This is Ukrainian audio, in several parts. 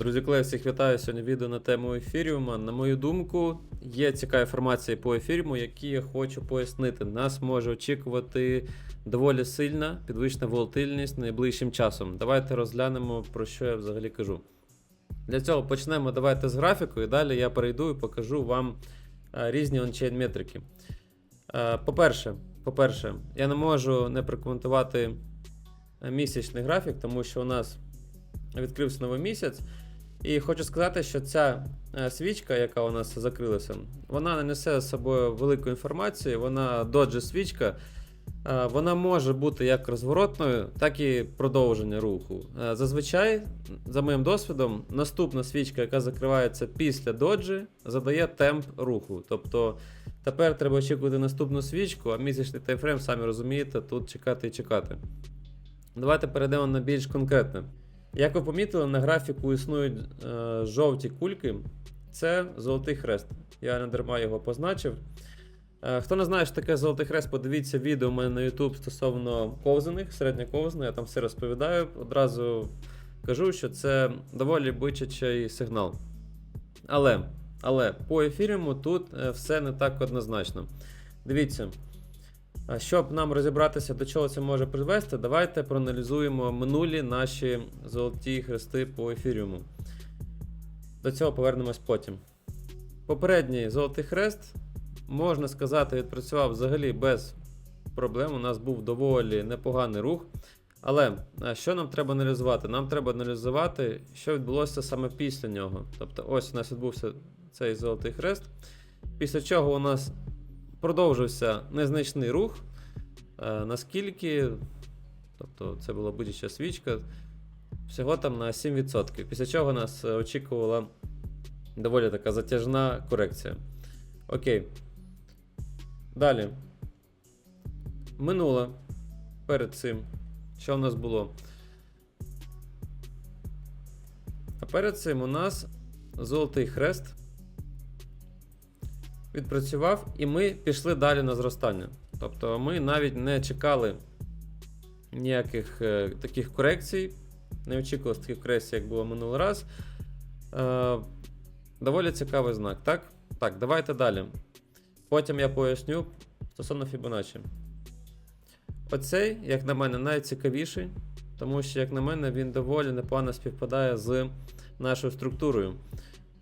Друзі, колеги, всіх вітаю сьогодні відео на тему ефіріума. На мою думку, є цікава інформація по ефіріуму, які я хочу пояснити. Нас може очікувати доволі сильна підвищена волатильність найближчим часом. Давайте розглянемо, про що я взагалі кажу. Для цього почнемо давайте з графіку, і далі я перейду і покажу вам е, різні ончейн метрики. Е, По-перше, по-перше, я не можу не прокоментувати місячний графік, тому що у нас відкрився новий місяць. І хочу сказати, що ця е, свічка, яка у нас закрилася, вона не несе з собою велику інформацію, вона доджі свічка. Е, Вона може бути як розворотною, так і продовження руху. Е, Зазвичай, за моїм досвідом, наступна свічка, яка закривається після доджі, задає темп руху. Тобто тепер треба очікувати наступну свічку, а місячний таймфрейм, самі розумієте, тут чекати і чекати. Давайте перейдемо на більш конкретне. Як ви помітили, на графіку існують е, жовті кульки. Це золотий хрест. Я не дарма його позначив. Е, хто не знає, що таке золотий хрест, подивіться відео у мене на YouTube стосовно ковзаних, середньоковзаних, я там все розповідаю. Одразу кажу, що це доволі бичачий сигнал. Але, але по ефіріуму тут е, все не так однозначно. Дивіться. Щоб нам розібратися, до чого це може привести, давайте проаналізуємо минулі наші золоті хрести по ефіріуму. До цього повернемось потім. Попередній золотий хрест, можна сказати, відпрацював взагалі без проблем. У нас був доволі непоганий рух. Але що нам треба аналізувати? Нам треба аналізувати, що відбулося саме після нього. Тобто, ось у нас відбувся цей золотий хрест. Після чого у нас продовжився незначний рух. Е, наскільки, тобто це була будь-яка свічка, всього там на 7%. Після чого нас е, очікувала доволі така затяжна корекція. Окей. Далі. Минуле. Перед цим. Що в нас було? А перед цим у нас золотий хрест відпрацював, і ми пішли далі на зростання. Тобто ми навіть не чекали ніяких е, таких корекцій, не очікували таких корекцій, як було минулий раз. Е, доволі цікавий знак, так? Так, давайте далі. Потім я поясню стосовно Fibonacci. Оцей, як на мене, найцікавіший, тому що, як на мене, він доволі непогано співпадає з нашою структурою.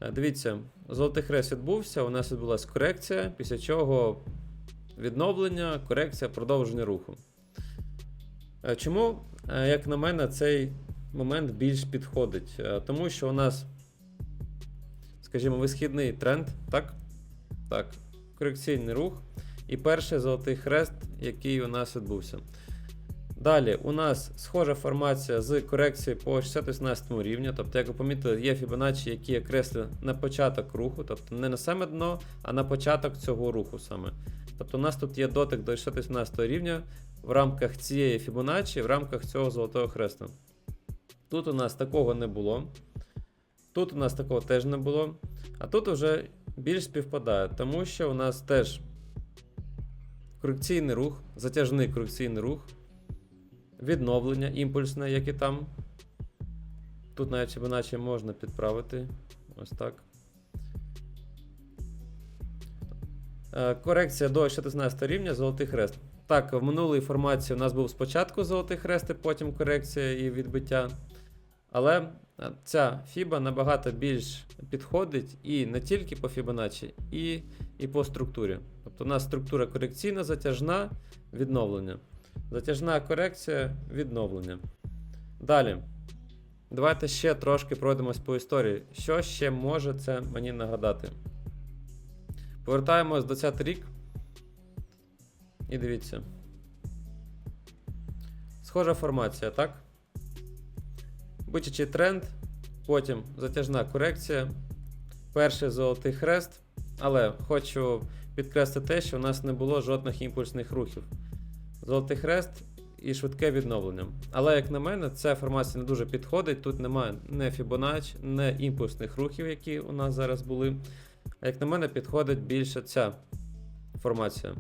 Е, Дивіться, золотий хрест відбувся, у нас відбулася корекція, після чого відновлення, корекція, продовження руху. Е, Чому, е, як на мене, цей момент більш підходить? Тому що у нас, скажімо, висхідний тренд, так? Так, корекційний рух. І перший золотий хрест, який у нас відбувся. Далі у нас схожа формація з корекцією по 618 рівню. Тобто, як ви помітили, є Fibonacci, які я на початок руху, тобто не на саме дно, а на початок цього руху саме. Тобто у нас тут є дотик до 618 рівня в рамках цієї Fibonacci, в рамках цього золотого хреста. Тут у нас такого не було. Тут у нас такого теж не було. А тут вже більш співпадає, тому що у нас теж корекційний рух, затяжний корекційний рух відновлення імпульсне, як і там. Тут навіть Fibonacci можна підправити. Ось так. Е, Корекція до 16 рівня золотий хрест. Так, в минулій формації у нас був спочатку золотий хрест, і потім корекція і відбиття. Але е, ця фіба набагато більш підходить і не тільки по Fibonacci, і, і по структурі. Тобто у нас структура корекційна, затяжна, відновлення. Затяжна корекція, відновлення. Далі. Давайте ще трошки пройдемось по історії. Що ще може це мені нагадати? Повертаємось 20 рік. І дивіться. Схожа формація, так? Бичачий тренд, потім затяжна корекція, перший золотий хрест. Але хочу підкреслити те, що у нас не було жодних імпульсних рухів. Золотий хрест і швидке відновлення. Але, як на мене, ця формація не дуже підходить. Тут немає не Fibonacci, не імпульсних рухів, які у нас зараз були. А як на мене, підходить більше ця формація.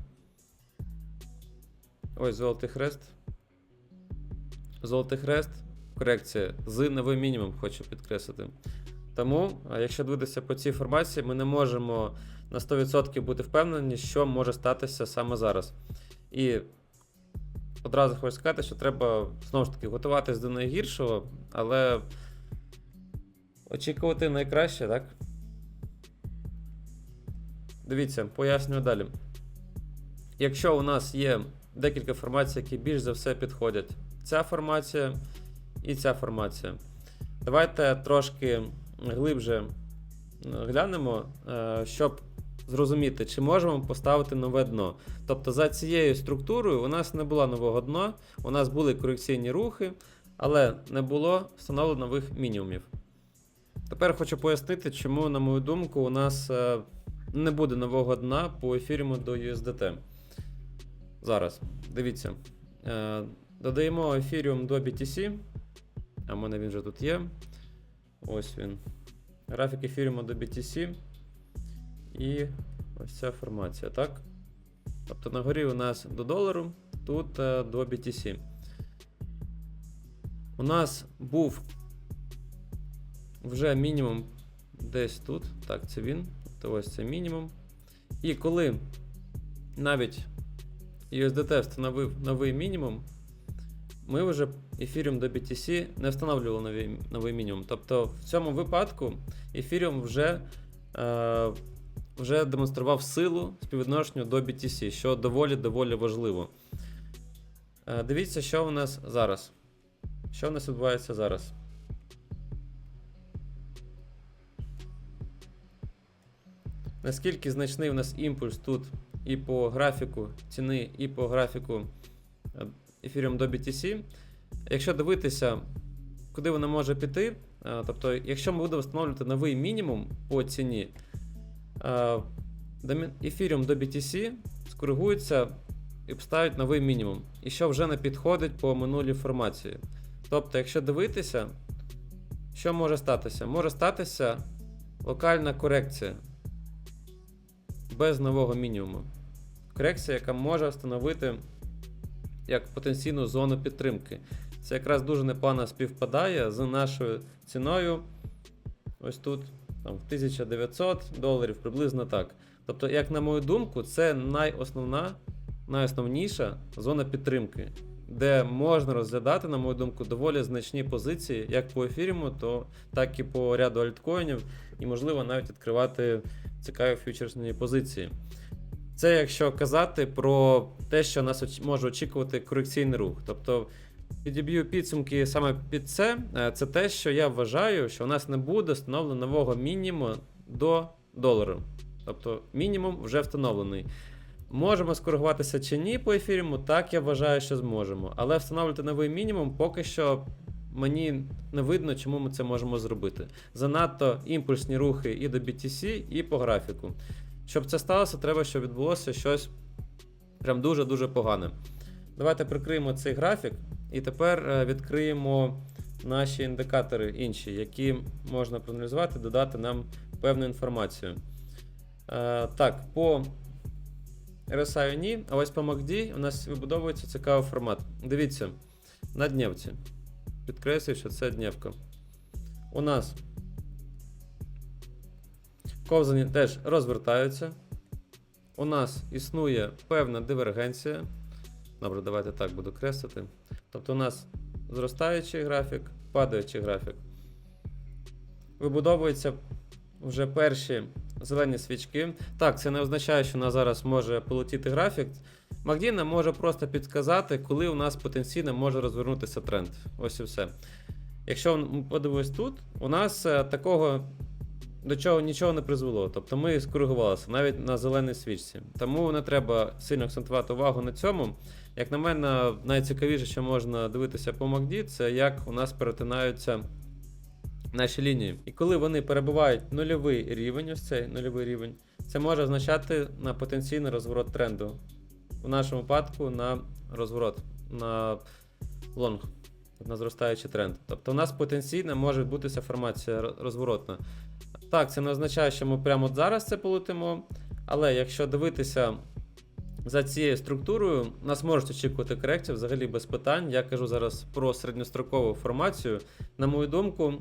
Ось золотий хрест. Золотий хрест. Корекція з новим мінімум, хочу підкреслити. Тому, якщо дивитися по цій формації, ми не можемо на 100% бути впевнені, що може статися саме зараз. І одразу хочу сказати, що треба знову ж таки готуватись до найгіршого, але очікувати найкраще, так? Дивіться, пояснюю далі. Якщо у нас є декілька формацій, які більш за все підходять, ця формація і ця формація. Давайте трошки глибше е, глянемо, е, щоб зрозуміти, чи можемо поставити нове дно. Тобто за цією структурою у нас не було нового дна, у нас були корекційні рухи, але не було встановлено нових мінімумів. Тепер хочу пояснити, чому, на мою думку, у нас е, не буде нового дна по ефіріму до USDT. Зараз, дивіться. Е, Додаємо ефіріум до BTC. А в мене він вже тут є. Ось він. Графік ефіріуму до BTC. І ось ця формація, так? Тобто на горі у нас до долару, тут е, до BTC. У нас був вже мінімум десь тут. Так, це він. Тобто ось це мінімум. І коли навіть USDT встановив новий мінімум, ми вже ефіріум до BTC не встановлювали новий, новий мінімум. Тобто в цьому випадку ефіріум вже, е, вже демонстрував силу співвідношенню до BTC, що доволі доволі важливо. Е, дивіться, що у нас зараз. Що у нас відбувається зараз? Наскільки значний у нас імпульс тут і по графіку ціни, і по графіку ефіріум до BTC. Якщо дивитися, куди вона може піти, е, тобто, якщо ми будемо встановлювати новий мінімум по ціні, ефіріум до BTC скоригується і поставить новий мінімум, і що вже не підходить по минулій формації. Тобто, якщо дивитися, що може статися? Може статися локальна корекція без нового мінімуму. Корекція, яка може встановити як потенційну зону підтримки. Це якраз дуже непогано співпадає з нашою ціною. Ось тут там, 1900 доларів, приблизно так. Тобто, як на мою думку, це найосновна, найосновніша зона підтримки, де можна розглядати, на мою думку, доволі значні позиції, як по ефіріму, то так і по ряду альткоїнів, і, можливо, навіть відкривати цікаві фьючерсні позиції. Це якщо казати про те, що нас може очікувати корекційний рух. Тобто підіб'ю підсумки саме під це. Е, Це те, що я вважаю, що у нас не буде встановлено нового мінімуму до долару. Тобто мінімум вже встановлений. Можемо скоригуватися чи ні по ефіріму, так я вважаю, що зможемо. Але встановлювати новий мінімум поки що мені не видно, чому ми це можемо зробити. Занадто імпульсні рухи і до BTC, і по графіку. Щоб це сталося, треба, щоб відбулося щось прям дуже-дуже погане. Давайте прикриємо цей графік і тепер е, відкриємо наші індикатори інші, які можна проаналізувати, додати нам певну інформацію. Е, так, по RSI ні, а ось по MACD у нас вибудовується цікавий формат. Дивіться, на днівці. Підкреслюю, що це днівка. У нас ковзані теж розвертаються. У нас існує певна дивергенція. Добре, давайте так буду креслити. Тобто у нас зростаючий графік, падаючий графік. Вибудовуються вже перші зелені свічки. Так, це не означає, що у нас зараз може полетіти графік. Нам може просто підказати, коли у нас потенційно може розвернутися тренд. Ось і все. Якщо подивимось тут, у нас е, такого до чого нічого не призвело. Тобто ми скоригувалися навіть на зеленій свічці. Тому не треба сильно акцентувати увагу на цьому. Як на мене, найцікавіше, що можна дивитися по MACD, це як у нас перетинаються наші лінії. І коли вони перебувають нульовий рівень, ось цей нульовий рівень, це може означати на потенційний розворот тренду. В нашому випадку на розворот, на лонг, на зростаючий тренд. Тобто у нас потенційно може відбутися формація розворотна. Так, це не означає, що ми прямо зараз це полетимо, але якщо дивитися за цією структурою, нас можуть очікувати корекції взагалі без питань. Я кажу зараз про середньострокову формацію. На мою думку,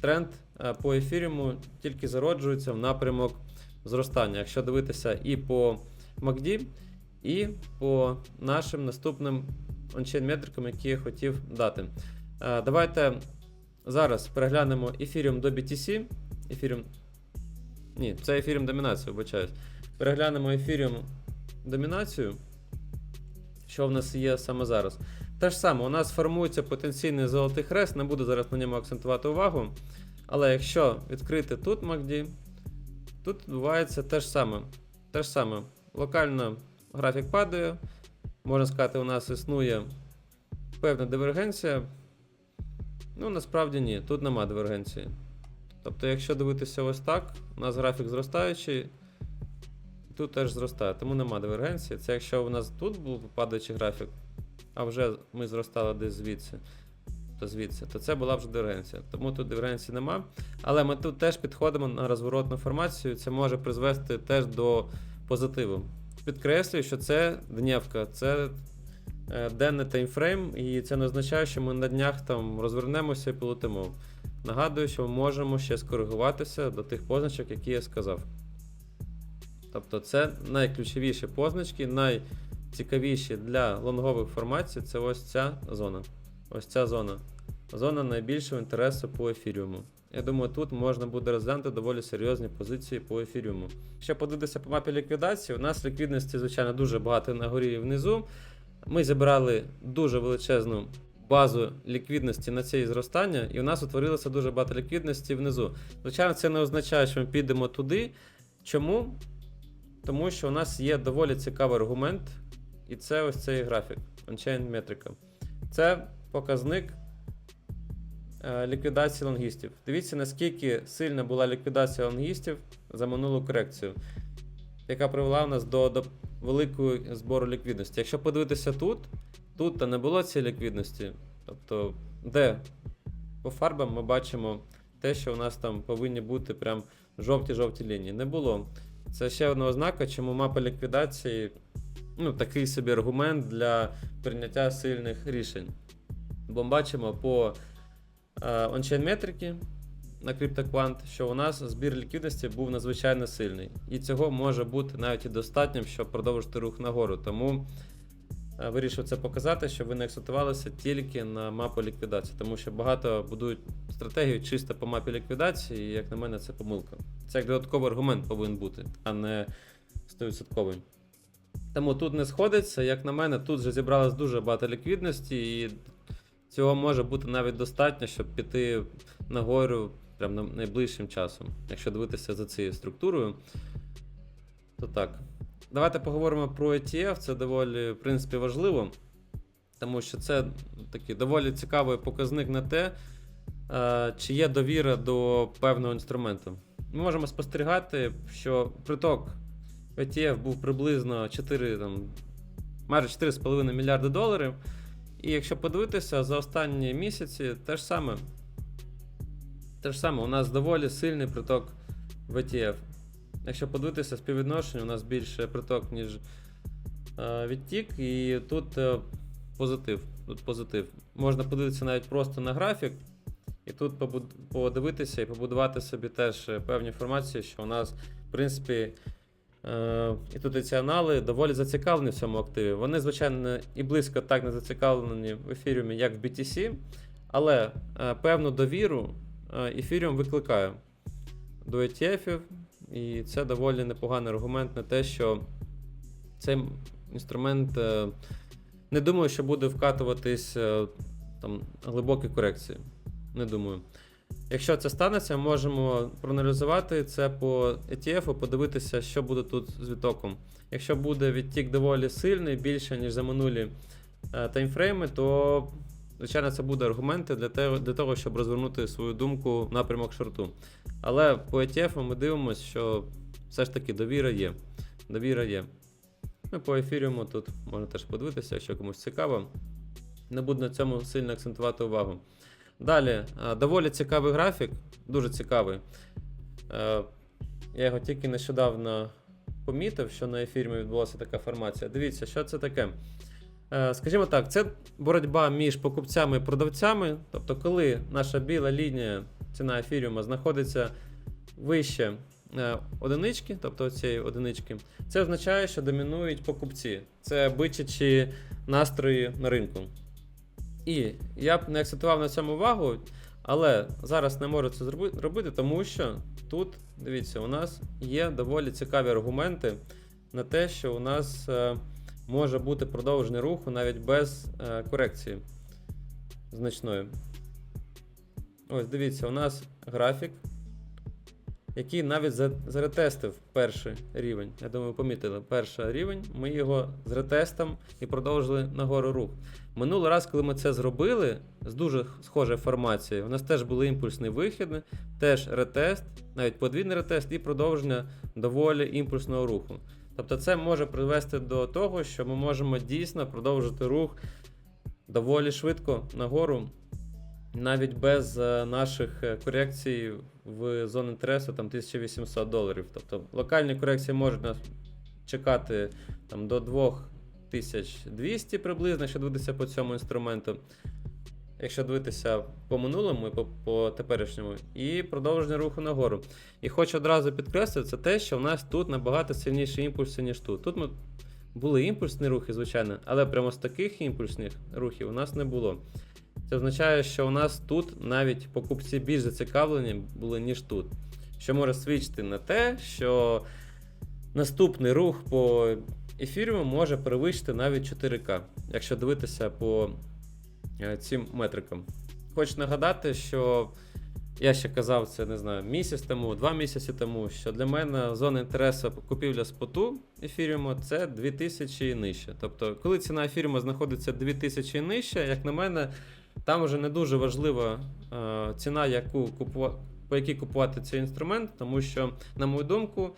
тренд е, по ефіріуму тільки зароджується в напрямок зростання. Якщо дивитися і по MACD, і по нашим наступним ончейн метрикам, які я хотів дати. Е, Давайте зараз переглянемо ефіріум до BTC. Ефіріум. Ні, це ефіріум домінацію, вибачаюсь. Переглянемо ефіріум домінацію. Що в нас є саме зараз? Те ж саме, у нас формується потенційний золотий хрест, не буду зараз на ньому акцентувати увагу. Але якщо відкрити тут MACD, тут відбувається те ж саме. Те ж саме. Локально графік падає. Можна сказати, у нас існує певна дивергенція. Ну, насправді ні, тут нема дивергенції. Тобто, якщо дивитися ось так, у нас графік зростаючий, тут теж зростає, тому нема дивергенції. Це якщо у нас тут був падаючий графік, а вже ми зростали десь звідси, то звідси, то це була вже дивергенція. Тому тут дивергенції нема. Але ми тут теж підходимо на розворотну формацію, це може призвести теж до позитиву. Підкреслюю, що це днівка, це е, денний таймфрейм, і це не означає, що ми на днях там розвернемося і полетимо. Нагадую, що ми можемо ще скоригуватися до тих позначок, які я сказав. Тобто, це найключовіші позначки, найцікавіші для лонгових формацій це ось ця зона. Ось ця зона. Зона найбільшого інтересу по ефіріуму. Я думаю, тут можна буде розглянути доволі серйозні позиції по ефіріуму. Якщо подивитися по мапі ліквідації, у нас ліквідності, звичайно, дуже багато на горі і внизу. Ми зібрали дуже величезну базу ліквідності на це зростання, і у нас утворилося дуже багато ліквідності внизу. Звичайно, це не означає, що ми підемо туди. Чому? Тому що у нас є доволі цікавий аргумент, і це ось цей графік, Unchained метрика. Це показник е, ліквідації лонгістів. Дивіться, наскільки сильна була ліквідація лонгістів за минулу корекцію, яка привела нас до, до великого збору ліквідності. Якщо подивитися тут, тут та не було цієї ліквідності. Тобто, де по фарбам ми бачимо те, що у нас там повинні бути прям жовті-жовті лінії. Не було. Це ще одна ознака, чому мапа ліквідації ну, такий собі аргумент для прийняття сильних рішень. Бо ми бачимо по е, ончейн метрики на CryptoQuant, що у нас збір ліквідності був надзвичайно сильний. І цього може бути навіть і достатньо, щоб продовжити рух нагору. Тому вирішив це показати, щоб ви не акцентувалися тільки на мапу ліквідації, тому що багато будують стратегію чисто по мапі ліквідації, і як на мене, це помилка. Це як додатковий аргумент повинен бути, а не 100%. Тому тут не сходиться, як на мене, тут вже зібралось дуже багато ліквідності, і цього може бути навіть достатньо, щоб піти нагору прям найближчим часом. Якщо дивитися за цією структурою, то так. Давайте поговоримо про ETF. Це доволі, в принципі, важливо, тому що це такий доволі цікавий показник на те, е, чи є довіра до певного інструменту. Ми можемо спостерігати, що приток ETF був приблизно 4, там, майже 4,5 мільярди доларів. І якщо подивитися за останні місяці, те ж саме. Те ж саме, у нас доволі сильний приток в ETF. Якщо подивитися співвідношення, у нас більше приток, ніж е, відтік, і тут е, позитив. Тут позитив. Можна подивитися навіть просто на графік, і тут подивитися і побудувати собі теж е, певні інформації, що у нас, в принципі, е, інституціонали доволі зацікавлені в цьому активі. Вони, звичайно, і близько так не зацікавлені в ефіріумі, як в BTC, але певну довіру ефіріум викликає до ETF, і це доволі непоганий аргумент на те, що цей інструмент е, не думаю, що буде вкатуватись е, там, глибокі корекції. Не думаю. Якщо це станеться, ми можемо проаналізувати це по ETF, подивитися, що буде тут з відтоком. Якщо буде відтік доволі сильний, більше, ніж за минулі е, таймфрейми, то, звичайно, це буде аргументи для того, для того, щоб розвернути свою думку в напрямок шорту. Але по ETF ми дивимося, що все ж таки довіра є. Довіра є. Ну, по ефіріуму тут можна теж подивитися, якщо комусь цікаво. Не буду на цьому сильно акцентувати увагу. Далі, доволі цікавий графік, дуже цікавий. Е, Я його тільки нещодавно помітив, що на ефірі відбулася така формація. Дивіться, що це таке. Е, Скажімо так, це боротьба між покупцями і продавцями. Тобто, коли наша біла лінія ціна ефіріума знаходиться вище е, одинички, тобто цієї одинички, це означає, що домінують покупці. Це бичачі настрої на ринку. І я б не акцентував на цьому увагу, але зараз не можу це зроби- робити, тому що тут, дивіться, у нас є доволі цікаві аргументи на те, що у нас е, може бути продовжений рух навіть без е, корекції значної. Ось дивіться, у нас графік, який навіть заретестив перший рівень. Я думаю, помітили, перший рівень. Ми його з ретестом і продовжили нагору рух. Минулий раз, коли ми це зробили з дуже схожою формацією, у нас теж були імпульсні вихідні, теж ретест, навіть подвійний ретест і продовження доволі імпульсного руху. Тобто це може привести до того, що ми можемо дійсно продовжити рух доволі швидко нагору, навіть без е, наших е, корекцій в зону інтересу там 1800 доларів. Тобто локальні корекції можуть нас чекати там, до 2200 приблизно, якщо дивитися по цьому інструменту. Якщо дивитися по минулому і по, по теперішньому, і продовження руху нагору. І хочу одразу підкреслити, це те, що у нас тут набагато сильніші імпульси, ніж тут. Тут ми були імпульсні рухи, звичайно, але прямо з таких імпульсних рухів у нас не було. Це означає, що у нас тут навіть покупці більш зацікавлені були, ніж тут. Що може свідчити на те, що наступний рух по ефіріуму може перевищити навіть 4К, якщо дивитися по цим метрикам. Хочу нагадати, що я ще казав це, не знаю, місяць тому, два місяці тому, що для мене зона інтересу купівля споту ефіріуму це 2000 і нижче. Тобто, коли ціна ефіріуму знаходиться 2000 і нижче, як на мене, там вже не дуже важлива е, ціна, яку купува... по якій купувати цей інструмент, тому що, на мою думку,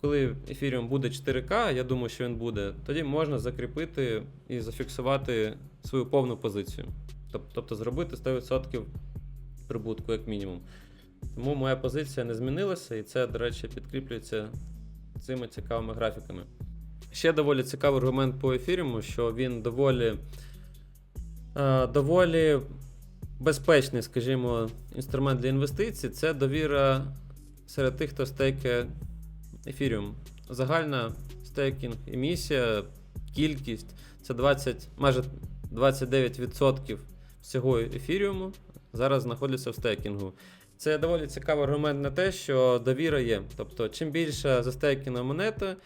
коли ефіріум буде 4К, я думаю, що він буде, тоді можна закріпити і зафіксувати свою повну позицію. Тобто зробити 100% прибутку, як мінімум. Тому моя позиція не змінилася, і це, до речі, підкріплюється цими цікавими графіками. Ще доволі цікавий аргумент по ефіріуму, що він доволі, е, доволі безпечний, скажімо, інструмент для інвестицій. Це довіра серед тих, хто стейкає ефіріум. Загальна стейкінг емісія, кількість це 20, майже 29% всього ефіріуму зараз знаходяться в стейкінгу. Це доволі цікавий аргумент на те, що довіра є. Тобто, чим більше застейкіна монета,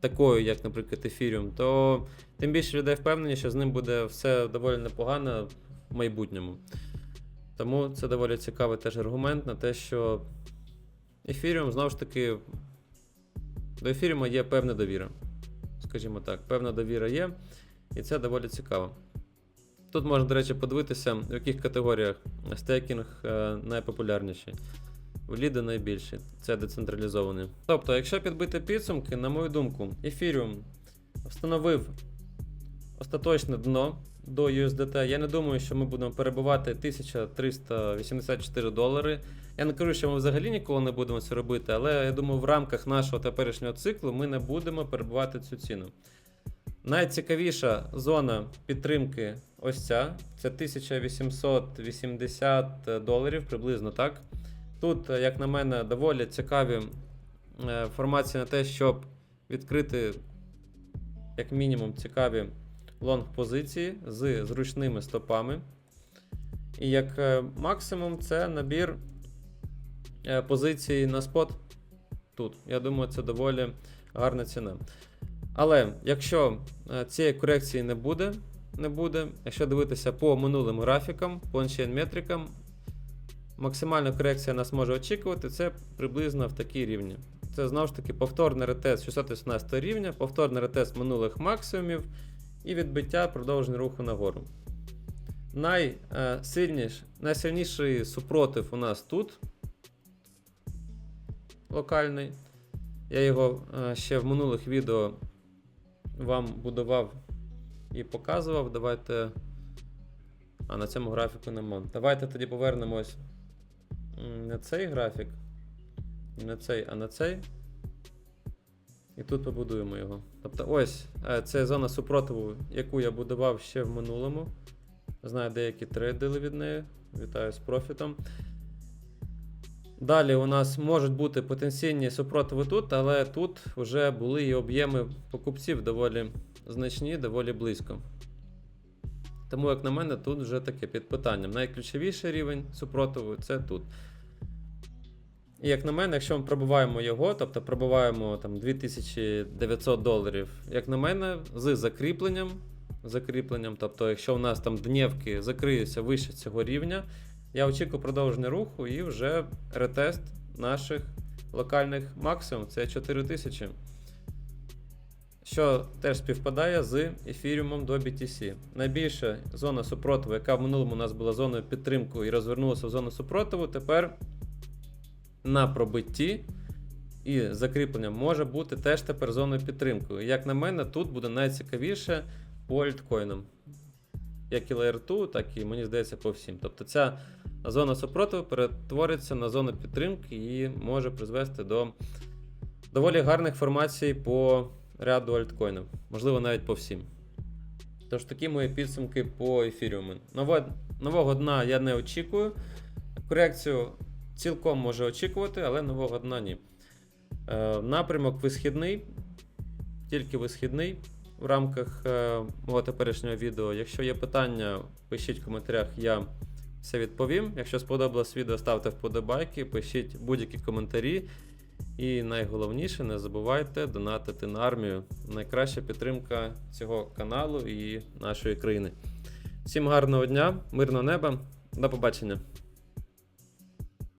такою, як, наприклад, ефіріум, то тим більше людей впевнені, що з ним буде все доволі непогано в майбутньому. Тому це доволі цікавий теж аргумент на те, що ефіріум знову ж таки до ефіріума є певна довіра. Скажімо так, певна довіра є, і це доволі цікаво. Тут можна, до речі, подивитися, в яких категоріях стейкінг е, найпопулярніший. В ліди найбільший, це децентралізований. Тобто, якщо підбити підсумки, на мою думку, Ethereum встановив остаточне дно до USDT. Я не думаю, що ми будемо перебувати 1384 долари. Я не кажу, що ми взагалі ніколи не будемо це робити, але я думаю, в рамках нашого теперішнього циклу ми не будемо перебувати цю ціну. Найцікавіша зона підтримки ось ця. Це 1880 доларів, приблизно так. Тут, е, як на мене, доволі цікаві е, формації на те, щоб відкрити, як мінімум, цікаві лонг-позиції з зручними стопами. І як е, максимум, це набір позицій на спот. Тут. Я думаю, це доволі гарна ціна. Але якщо е, цієї корекції не буде, не буде, якщо дивитися по минулим графікам, по метрикам, максимальна корекція нас може очікувати, це приблизно в такій рівні. Це знову ж таки повторний ретест 618 рівня, повторний ретест минулих максимумів і відбиття продовження руху нагору. Найсильніш, найсильніший супротив у нас тут локальний. Я його е, ще в минулих відео вам будував і показував. Давайте. А на цьому графіку нема. Давайте тоді повернемось на цей графік. Не цей, а на цей. І тут побудуємо його. Тобто ось е, це зона супротиву, яку я будував ще в минулому. Знаю, деякі трейдили від неї. Вітаю з профітом. Далі у нас можуть бути потенційні супротиви тут, але тут вже були і об'єми покупців доволі значні, доволі близько. Тому, як на мене, тут вже таке під питанням. Найключовіший рівень супротиву це тут. І як на мене, якщо ми пробиваємо його, тобто пробиваємо там 2900 доларів, як на мене, з закріпленням, закріпленням, тобто, якщо у нас там днівки закриються вище цього рівня, я очікую продовження руху і вже ретест наших локальних максимум це 4000. Що теж співпадає з ефіріумом до BTC. Найбільша зона супротиву, яка в минулому у нас була зоною підтримку і розвернулася в зону супротиву, тепер на пробитті і закріпленням може бути теж тепер зоною підтримки. Як на мене, тут буде найцікавіше по альткоїнам. Як і Layer 2, так і мені здається по всім. Тобто ця зона супротиву перетвориться на зону підтримки і може призвести до доволі гарних формацій по ряду альткоїнів, можливо, навіть по всім. Тож такі мої підсумки по ефіріуму. Ново, нового дна я не очікую. Корекцію цілком може очікувати, але нового дна ні. Е, напрямок висхідний, тільки висхідний в рамках е, мого теперішнього відео. Якщо є питання, пишіть в коментарях, я все відповім. Якщо сподобалось відео, ставте вподобайки, пишіть будь-які коментарі. І найголовніше, не забувайте донатити на армію. Найкраща підтримка цього каналу і нашої країни. Всім гарного дня, мирного неба, до побачення!